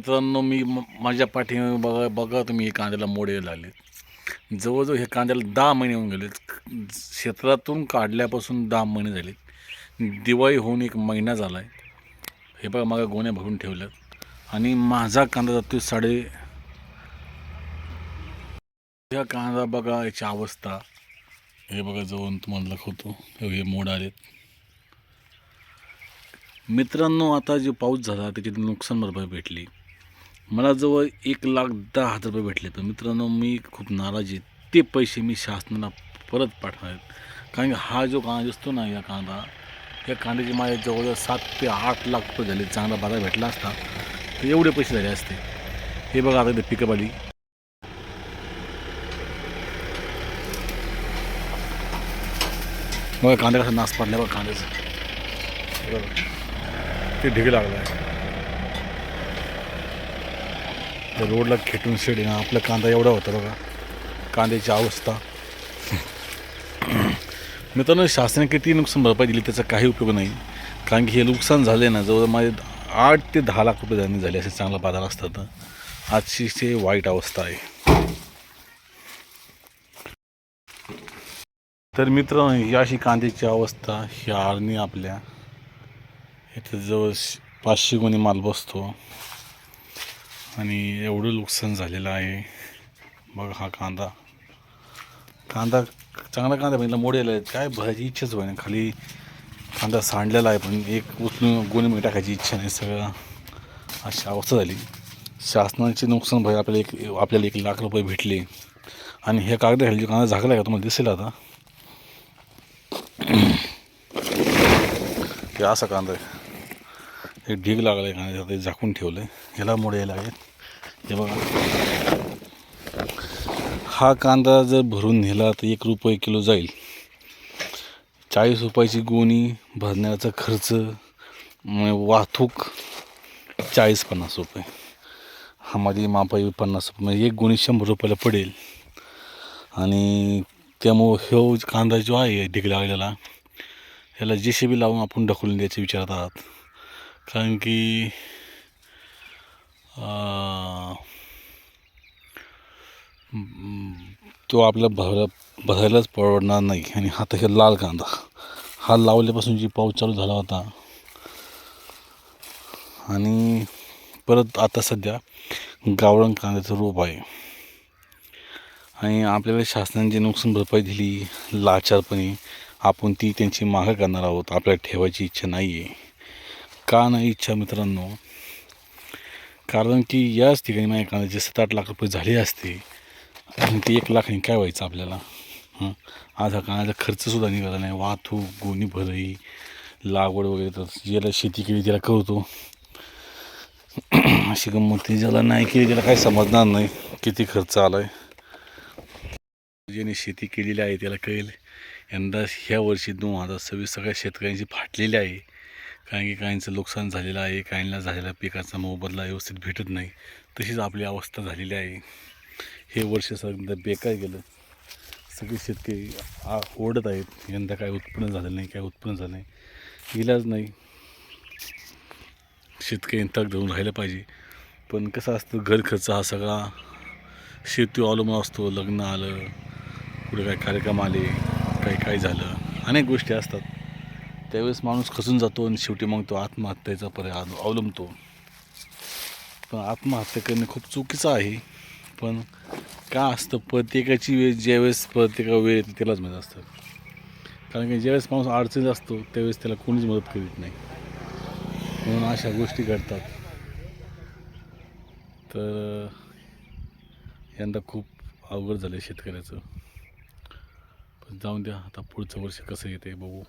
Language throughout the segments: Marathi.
मित्रांनो मी म- माझ्या पाठीमागे बघा बघा तुम्ही हे कांद्याला मोड यायला लागले जवळजवळ हे कांद्याला दहा महिने होऊन गेले क्षेत्रातून काढल्यापासून दहा महिने झाले. दिवाळी होऊन एक महिना झाला आहे हे बघा मागं गोण्या भरून ठेवल्यात. आणि माझा कांदा जातो साडे ह्या कांदा बघा याची अवस्था. हे बघा जवळून तुम्हाला दाखवतो. हे मोड आलेत. मित्रांनो आता जे पाऊस झाला त्याची नुकसान भरपाई भेटली. मला जवळ एक लाख दहा हजार रुपये भेटले तर मित्रांनो मी खूप नाराज आहे. ते पैसे मी शासनाला परत पाठवणार आहेत. कारण की हा जो कांदा दिसतो ना या कांदा या कांद्याचे माझ्या जवळजवळ सात ते आठ लाख रुपये झाले. चांगला बाजार भेटला असता तर एवढे पैसे झाले असते. हे बघा आता पिकअप आली. बघा कांद्या कसा नाश पडला बघा कांद्याचं. ते ढिग लागला आहे त्या रोडला खेटून शेड आहे ना आपला कांदा एवढा होता बघा. कांद्याची अवस्था. मित्रांनो शासनाने किती नुकसान भरपाई दिली त्याचा काही उपयोग नाही. कारण की हे नुकसान झाले ना जवळ माझे आठ ते दहा लाख रुपये जाणी झाले असे चांगला बाजार असतात अतिशय वाईट अवस्था आहे. तर मित्रांनो ही अशी कांद्याची अवस्था ही आरणी आपल्या. इथं जवळ श- पाचशे गुणी माल बसतो. आणि एवढं नुकसान झालेलं आहे. बघ हा कांदा. कांदा चांगला कांदा म्हणजे मोडेला आहे. काय भरायची इच्छाच होईना. खाली कांदा सांडलेला आहे पण एक उचलून गोणी टाकायची इच्छा नाही सगळं. अशी अवस्था झाली. शासनाचे नुकसान भर आपल्याला एक आपल्याला एक लाख रुपये भेटले. आणि हे कागद खाली कांदा झाकला आहे का? तुम्हाला दिसेल आता. असा कांदा आहे. हे ढीग लागलं आहे कांदा ते झाकून ठेवलं आहे ह्याला मोड यायला लागेल. हे बघा. हा कांदा जर भरून नेला तर एक रुपये किलो जाईल. चाळीस रुपयाची गोणी भरण्याचा खर्च वाहतूक चाळीस पन्नास रुपये. हा माझी मापाई पन्नास रुपये. म्हणजे एक गोणी शंभर रुपयाला पडेल. आणि त्यामुळं ह्यो कांदा जो आहे ढीग लागलेला ह्याला जे सी बी लावून आपण ढकलून द्यायचे विचारात आहात. कारण की तो आपल्या भर भरायलाच परवडणार नाही आणि हा तर लाल कांदा. हा लावल्यापासून जी पाऊस चालू झाला होता. आणि परत आता सध्या गावळण कांद्याचं रोप आहे. आणि आपल्याला शासनाने जी नुकसान भरपाई दिली लाचारपणे आपण ती त्यांची मागं करणार आहोत. आपल्याला ठेवायची इच्छा नाही आहे का नाही इच्छा मित्रांनो. कारण की याच ठिकाणी माझ्या कांद्याचे सात आठ लाख रुपये झाले असते आणि ते एक लाखाने काय व्हायचं आपल्याला? हां? आज हा कांद्याचा खर्चसुद्धा निघाला नाही. वाहतूक गोणी भरई लागवड वगैरे तर ज्याला शेती केली त्याला करतो. अशी गंमत ज्याला नाही केली त्याला काही समजणार नाही किती खर्च आला आहे ज्याने शेती केलेली आहे त्याला कळेल. यंदा ह्या वर्षी दोन हजार सव्वीस सगळ्या शेतकऱ्यांची फाटलेली आहे. कारण की काहींचं नुकसान झालेलं आहे काहींना झालेला पिकाचा मोबदला व्यवस्थित भेटत नाही. तशीच आपली अवस्था झालेली आहे. हे वर्ष सगळं बेकार गेलं. सगळे शेतकरी आ ओढत आहेत. यंदा काय उत्पन्न झालं नाही काय उत्पन्न झालं नाही. इलाज नाही. शेतकरी तग धरून राहिलं पाहिजे. पण कसं असतं घर खर्च हा सगळा शेती अवलंबून असतो. लग्न आलं कुठे काय कार्यक्रम आले काही काय झालं अनेक गोष्टी असतात. त्यावेळेस माणूस खचून जातो आणि शेवटी मग तो आत्महत्येचा पर्याय अवलंबतो. पण आत्महत्या करणे खूप चुकीचं आहे. पण का असतं? प्रत्येकाची वेळ ज्यावेळेस प्रत्येका वेळ येते त्यालाच माहीत असतं. कारण की ज्यावेळेस माणूस अडचणीत असतो त्यावेळेस त्याला कोणीच मदत करीत नाही. म्हणून अशा गोष्टी घडतात. तर यंदा खूप अवघड झालं आहे शेतकऱ्याचं. पण जाऊन द्या आता पुढचं वर्ष कसं येते बघू.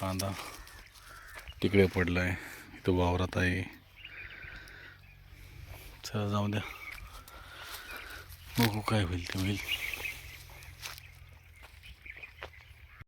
कांदा तिकडे पडला आहे इथं वावरात आहे. चला जाऊ द्या. बघू काय होईल ते होईल.